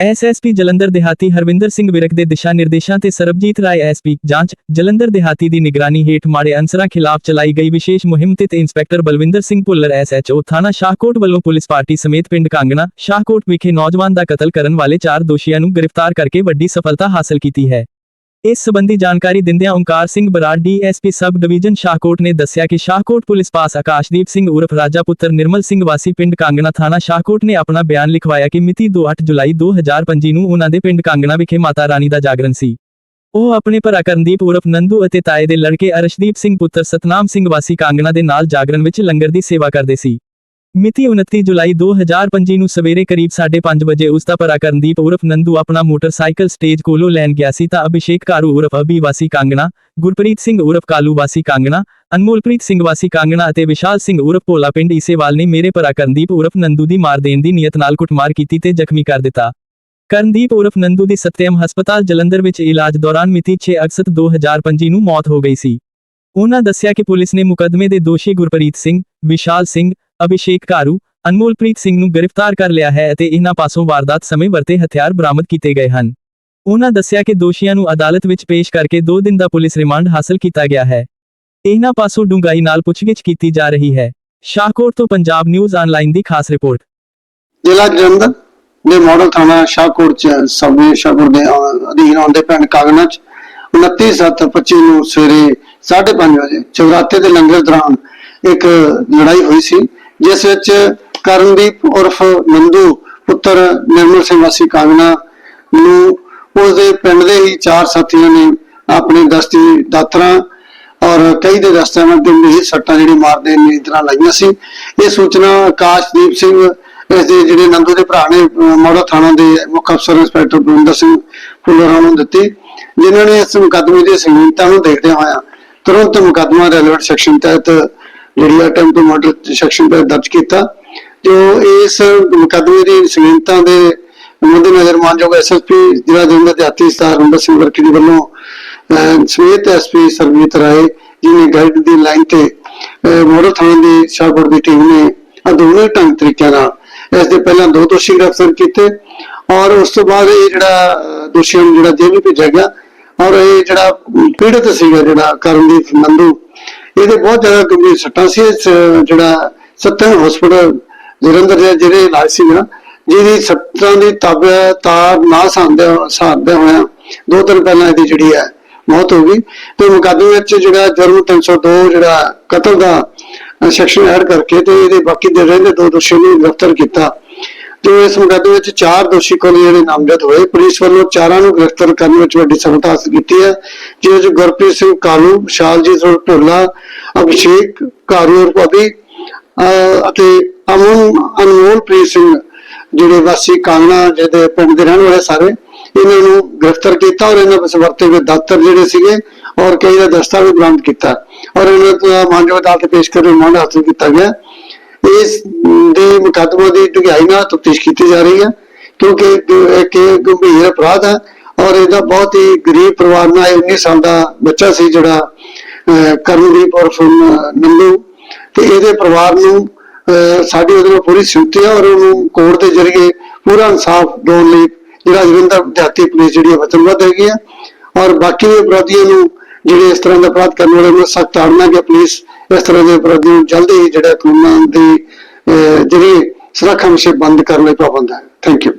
SSP Jalandhar ਦਿਹਾਤੀ ਹਰਵਿੰਦਰ ਸਿੰਘ ਵਿਰਕ ਦੇ ਦਿਸ਼ਾ ਨਿਰਦੇਸ਼ਾਂ ਤੇ ਸਰਬਜੀਤ ਰਾਏ ਐਸਪੀ ਜਾਂਚ, ਜਲੰਧਰ ਦਿਹਾਤੀ ਦੀ ਨਿਗਰਾਨੀ ਹੇਠ ਮਾੜੇ ਅਨਸਰਾਂ ਖਿਲਾਫ ਚਲਾਈ ਗਈ ਵਿਸ਼ੇਸ਼ ਮੁਹਿੰਮ ਤੇ ਇੰਸਪੈਕਟਰ ਬਲਵਿੰਦਰ ਸਿੰਘ ਭੁੱਲਰ ਐਸਐਚਓ ਥਾਣਾ ਸ਼ਾਹਕੋਟ ਵੱਲੋਂ ਪੁਲਿਸ ਪਾਰਟੀ ਸਮੇਤ ਪਿੰਡ ਕਾਂਗਣਾ, ਸ਼ਾਹਕੋਟ ਵਿਖੇ ਨੌਜਵਾਨ ਦਾ ਕਤਲ ਕਰਨ ਵਾਲੇ ਚਾਰ ਦੋਸ਼ੀਆਂ ਨੂੰ ਗ੍ਰਿਫਤਾਰ ਕਰਕੇ ਵੱਡੀ ਸਫਲਤਾ ਹਾਸਲ ਕੀਤੀ ਹੈ। ਇਸ ਸਬੰਧੀ ਜਾਣਕਾਰੀ ਦਿੰਦਿਆਂ Onkar Singh Brar DSP sub division Shahkot ਨੇ ਦੱਸਿਆ ਕਿ ਸ਼ਾਹਕੋਟ ਪੁਲਿਸ ਪਾਸ ਆਕਾਸ਼ਦੀਪ ਸਿੰਘ ਉਰਫ ਰਾਜਾ ਪੁੱਤਰ ਨਿਰਮਲ ਸਿੰਘ ਵਾਸੀ ਪਿੰਡ ਕਾਂਗਣਾ ਥਾਣਾ ਸ਼ਾਹਕੋਟ ਨੇ ਆਪਣਾ ਬਿਆਨ ਲਿਖਵਾਇਆ ਕਿ ਮਿਤੀ 28 ਜੁਲਾਈ 2025 ਨੂੰ ਉਹਨਾਂ ਦੇ ਪਿੰਡ ਕਾਂਗਣਾ ਵਿਖੇ ਮਾਤਾ ਰਾਣੀ ਦਾ ਜਾਗਰਣ ਸੀ। ਉਹ ਆਪਣੇ ਭਰਾ ਕਰਨਦੀਪ ਉਰਫ ਨੰਦੂ ਅਤੇ ਤਾਏ ਦੇ ਲੜਕੇ ਅਰਸ਼ਦੀਪ ਸਿੰਘ ਪੁੱਤਰ ਸਤਨਾਮ ਸਿੰਘ ਵਾਸੀ ਕਾਂਗਣਾ ਦੇ ਨਾਲ ਜਾਗਰਣ ਵਿੱਚ ਲੰਗਰ ਦੀ ਸੇਵਾ ਕਰਦੇ ਸੀ। ਮਿਤੀ 29 ਜੁਲਾਈ 2025 ਨੂੰ ਸਵੇਰੇ ਕਰੀਬ 5:30 ਵਜੇ ਉਸ ਦਾ ਭਰਾ ਕਰਨਦੀਪ ਉਰਫ ਨੰਦੂ ਆਪਣਾ ਮੋਟਰਸਾਈਕਲ ਸਟੇਜ ਕੋਲੋਂ ਲੈਣ ਗਿਆ ਸੀ ਤਾਂ ਅਭਿਸ਼ੇਕ ਕਾਰੂ ਉਰਫ ਅਬੀ ਵਾਸੀ ਕਾਂਗਣਾ, ਗੁਰਪ੍ਰੀਤ ਸਿੰਘ ਉਰਫ ਕਾਲੂ ਵਾਸੀ ਕਾਂਗਣਾ, ਅਨਮੋਲਪ੍ਰੀਤ ਸਿੰਘ ਵਾਸੀ ਕਾਂਗਣਾ ਅਤੇ ਵਿਸ਼ਾਲ ਸਿੰਘ ਉਰਫ ਭੋਲਾ ਪਿੰਡ ਈਸੇਵਾਲ ਨੇ ਮੇਰੇ ਭਰਾ ਕਰਨਦੀਪ ਉਰਫ ਨੰਦੂ ਦੀ ਮਾਰ ਦੇਣ ਦੀ ਨੀਅਤ ਨਾਲ ਕੁੱਟਮਾਰ ਕੀਤੀ ਤੇ ਜ਼ਖਮੀ ਕਰ ਦਿੱਤਾ। ਕਰਨਦੀਪ ਉਰਫ ਨੰਦੂ ਦੀ ਸਤਿਅਮ ਹਸਪਤਾਲ ਜਲੰਧਰ ਵਿੱਚ ਇਲਾਜ ਦੌਰਾਨ ਮਿਤੀ 6 ਅਗਸਤ 2025 ਨੂੰ ਮੌਤ ਹੋ ਗਈ ਸੀ। ਉਹਨਾਂ ਦੱਸਿਆ ਕਿ ਪੁਲਿਸ ਨੇ ਮੁਕੱਦਮੇ ਦੇ ਦੋਸ਼ੀ ਗੁਰਪ੍ਰੀਤ ਸਿੰਘ, ਵਿਸ਼ਾਲ ਸਿੰਘ ਅਭਿਸ਼ੇਕ ਕਾਰੂ, ਅਨਮੋਲਪ੍ਰੀਤ ਸਿੰਘ ਨੂੰ ਗ੍ਰਿਫਤਾਰ ਕਰ ਲਿਆ ਹੈ ਅਤੇ ਇਹਨਾਂ ਪਾਸੋਂ ਵਾਰਦਾਤ ਸਮੇਂ ਵਰਤੇ ਹਥਿਆਰ ਬਰਾਮਦ ਕੀਤੇ ਗਏ ਹਨ। ਉਹਨਾਂ ਦੱਸਿਆ ਕਿ ਦੋਸ਼ੀਆਂ ਨੂੰ ਅਦਾਲਤ ਵਿੱਚ ਪੇਸ਼ ਕਰਕੇ 2 ਦਿਨ ਦਾ ਪੁਲਿਸ ਰਿਮਾਂਡ ਹਾਸਲ ਕੀਤਾ ਗਿਆ ਹੈ। ਇਹਨਾਂ ਪਾਸੋਂ ਡੂੰਘਾਈ ਨਾਲ ਪੁੱਛਗਿੱਛ ਕੀਤੀ ਜਾ ਰਹੀ ਹੈ। ਸ਼ਾਹਕੋਟ ਤੋਂ ਪੰਜਾਬ ਨਿਊਜ਼ ਆਨਲਾਈਨ ਦੀ ਖਾਸ ਰਿਪੋਰਟ। ਜ਼ਿਲ੍ਹਾ ਜਲੰਧਰ ਦੇ ਮਾਡਲ ਥਾਣਾ ਸ਼ਾਹਕੋਟ ਚ ਸਬੇ ਸ਼ਾਹਕੋਟ ਦੇ ਅਧੀਨ ਆਉਂਦੇ ਪਿੰਡ ਕਾਗਨਾ ਚ 29/7/25 ਨੂੰ ਸਵੇਰੇ 5:30 ਵਜੇ, ਚੌਰਾਤੇ ਦੇ ਲੰਗਰ ਦੌਰਾਨ ਇੱਕ ਲੜਾਈ ਹੋਈ ਸੀ। ਜਿਸ ਵਿੱਚ ਕਰਨਦੀਪ ਉਰਫ ਨੰਦੂ ਪੁੱਤਰ ਨਿਰਮਲ ਸਿੰਘ ਵਾਸੀ ਕਾਗਨਾ ਨੂੰ ਉਸਦੇ ਪਿੰਡ ਦੇ ਹੀ ਚਾਰ ਸਾਥੀਆਂ ਨੇ ਆਪਣੇ ਦਸਤੀ ਦਾਤਰਾਂ ਔਰ ਕਈ ਦੇ ਦਸਤਾਂ ਨਾਲ ਗੰਭੀਰ ਸੱਟਾਂ ਜਿਹੜੀ ਮਾਰਦੇ ਨੇ ਤਰ੍ਹਾਂ ਲਾਈਆਂ ਸੀ। ਇਹ ਸੂਚਨਾ ਆਕਾਸ਼ਦੀਪ ਸਿੰਘ, ਇਸ ਦੇ ਜਿਹੜੇ ਨੰਦੂ ਦੇ ਭਰਾ ਨੇ, ਅਹ ਥਾਣਾ ਦੇ ਮੁੱਖ ਅਫਸਰ ਇੰਸਪੈਕਟਰ ਬਰਿੰਦਰ ਸਿੰਘ ਫੁੱਲਰ ਨੂੰ ਦਿੱਤੀ, ਜਿਨ੍ਹਾਂ ਨੇ ਇਸ ਮੁਕੱਦਮੇ ਦੀ ਸੰਗੀਨਤਾ ਨੂੰ ਦੇਖਦੇ ਹੋਇਆ ਤੁਰੰਤ ਮੁਕੱਦਮਾ ਰੈਲੇਵੈਂਟ ਸੈਕਸ਼ਨ ਤਹਿਤ ਜਿਹੜੀ ਅਟੈਂਪਟ ਟੂ ਸੈਕਸ਼ਨ ਤਹਿਤ ਦਰਜ ਕੀਤਾ ਜੋ ਇਸ ਮੁਕੱਦਮੇ ਦੀ ਸੰਗੀਨਤਾ ਦੇ ਮੁੱਦੇ ਨਜ਼ਰ ਮਾਨਯੋਗ ਐਸਐਸਪੀ ਜ਼ਿਲ੍ਹਾ ਜਲੰਧਰ ਦੇ ਆਤੀ ਸਤਾਰ ਨੰਬਰ ਸਿੰਘ ਵਰਕੀ ਵੱਲੋਂ ਅਹ ਐਸਪੀ ਸਰਬਜੀਤ ਰਾਏ ਜਿਹਨੇ ਗਾਈਡ ਦੀ ਲਾਈਨ ਤੇ ਅਹ ਥਾਣੇ ਦੀ ਸ਼ਾਹਕੋਟ ਦੀ ਟੀਮ ਨੇ ਅਦੋਨੇ ਢੰਗ ਤਰੀਕਿਆਂ ਨਾਲ ਇਸ ਦੇ ਪਹਿਲਾਂ ਦੋ ਦੋਸ਼ੀ ਗ੍ਰਿਫਤਾਰ ਕੀਤੇ ਔਰ ਉਸ ਤੋਂ ਬਾਅਦ ਇਹ ਜਿਹੜਾ ਅਹ, ਦੋਸ਼ੀਆਂ ਨੂੰ ਜਿਹੜਾ ਜੇਲ੍ਹ ਭੇਜਿਆ ਗਿਆ ਔਰ ਇਹ ਜਿਹੜਾ ਪੀੜਤ ਸੀਗਾ ਜਿਹੜਾ ਕਰਨਦੀਪ ਨੰਦੂ ਇਹਦੇ ਬਹੁਤ ਜ਼ਿਆਦਾ ਗੰਭੀਰ ਸੱਟਾਂ ਸੀ। ਜਿਹੜਾ ਸੱਤਨ ਹਸਪੀਟਲ ਜਲੰਧਰ ਜਿਹੜੇ ਇਲਾਜ ਸੀ ਨਾ, ਜਿਹਦੀ ਸੱਟਾਂ ਦੀ ਤਬ, ਤਾਰ ਨਾ ਸਾਂਦੇ ਸਾਧਦੇ ਹੋਇਆ ਦੋ ਦਿਨ ਪਹਿਲਾਂ ਇਹਦੀ ਜਿਹੜੀ ਹੈ ਮੌਤ ਹੋ ਗਈ। ਤੇ ਮੁਕੱਦਮੇ ਵਿੱਚ ਜਿਹੜਾ ਜੁਰਮ 302 ਜਿਹੜਾ ਕਤਲ ਦਾ ਸੈਕਸ਼ਨ ਐਡ ਕਰਕੇ ਤੇ ਇਹਦੇ ਬਾਕੀ ਦੇ ਰਹਿੰਦੇ ਦੋ ਦੋਸ਼ੀਆਂ ਨੂੰ ਗ੍ਰਿਫਤਾਰ ਕੀਤਾ ਤੇ ਇਸ ਮੁਕੱਦਮੇ ਵਿੱਚ ਚਾਰ ਦੋਸ਼ੀ ਕੋਲ ਜਿਹੜੇ ਨਾਮਜ਼ਦ ਹੋਏ। ਪੁਲਿਸ ਵੱਲੋਂ ਚਾਰਾਂ ਨੂੰ ਗ੍ਰਿਫਤਾਰ ਕਰਨ ਵਿੱਚ ਵੱਡੀ ਸਫਲਤਾ ਹਾਸਲ ਕੀਤੀ ਹੈ। ਜਿਹਦੇ ਵਿੱਚ ਗੁਰਪ੍ਰੀਤ ਸਿੰਘ ਕਾਲੂ, ਵਿਸ਼ਾਲਜੀਤ ਸਿੰਘ ਢੋਲਾ, ਅਭਿਸ਼ੇਕ ਕਾਰੂ ਔਰ ਅਤੇ ਅਮਨ ਅਨਮੋਲਪ੍ਰੀਤ ਸਿੰਘ, ਜਿਹੜੇ ਵਾਸੀ ਕਾਂਗਣਾ ਜਿਹਦੇ ਪਿੰਡ ਦੇ ਰਹਿਣ ਵਾਲੇ ਸਾਰੇ, ਇਹਨਾਂ ਨੂੰ ਗ੍ਰਿਫਤਾਰ ਕੀਤਾ ਔਰ ਇਹਨਾਂ ਵਿੱਚ ਵਰਤੇ ਹੋਏ ਦਾਤਰ ਜਿਹੜੇ ਸੀਗੇ ਔਰ ਕਈ ਦਾ ਦਸਤਾਵੇਜ਼ ਬਰਾਮਦ ਕੀਤਾ। ਔਰ ਇਹਨਾਂ ਤੋਂ ਮਾਨਯੋਗ ਅਦਾਲਤ ਪੇਸ਼ ਕਰ ਰਿਮਾਂਡ ਹਾਸਲ ਕੀਤਾ ਗਿਆ। ਇਸ ਦੇ ਮੁਕੱਦਮੇ ਦੀ ਡੂੰਘਾਈ ਨਾਲ ਤਫਤੀਸ਼ ਕੀਤੀ ਜਾ ਰਹੀ ਹੈ, ਕਿਉਂਕਿ ਇਹ ਗੰਭੀਰ ਅਪਰਾਧ ਹੈ ਔਰ ਇਹਦਾ ਬਹੁਤ ਹੀ ਗਰੀਬ ਪਰਿਵਾਰ ਨਾਲ 19 ਸਾਲ ਦਾ ਬੱਚਾ ਸੀ ਜਿਹੜਾ ਕਰਨਦੀਪ ਔਰ ਨੰਦੂ। ਤੇ ਇਹਦੇ ਪਰਿਵਾਰ ਨੂੰ ਸਾਡੀ ਉਹਦੇ ਨਾਲ ਪੂਰੀ ਸਿਮਤੀ ਹੈ ਔਰ ਉਹਨੂੰ ਕੋਰਟ ਦੇ ਜ਼ਰੀਏ ਪੂਰਾ ਇਨਸਾਫ ਦਿਵਾਉਣ ਲਈ ਜਿਹੜਾ ਜਲੰਧਰ ਦਿਹਾਤੀ ਪੁਲਿਸ ਜਿਹੜੀ ਹੈ ਵਚਨਬੱਧ ਹੈਗੀ ਹੈ। ਔਰ ਬਾਕੀ ਅਪਰਾਧੀਆਂ ਨੂੰ ਜਿਹੜੇ ਇਸ ਤਰ੍ਹਾਂ ਦਾ ਅਪਰਾਧ ਕਰਨ ਵਾਲੇ ਨੂੰ, ਸਖਤ ਤਾੜਨਾ ਕਿ ਪੁਲਿਸ ਇਸ ਤਰ੍ਹਾਂ ਦੇ ਅਪਰਾਧੀਆਂ ਨੂੰ ਜਲਦੀ ਹੀ ਜਿਹੜਾ ਕਾਨੂੰਨਾਂ ਦੀ ਅਹ, ਜ਼ਰੀਏ ਸੁਰੱਖਿਆ ਵਿਸ਼ੇ ਬੰਦ ਕਰਨ ਲਈ ਪਾਬੰਦ ਹੈ। Thank you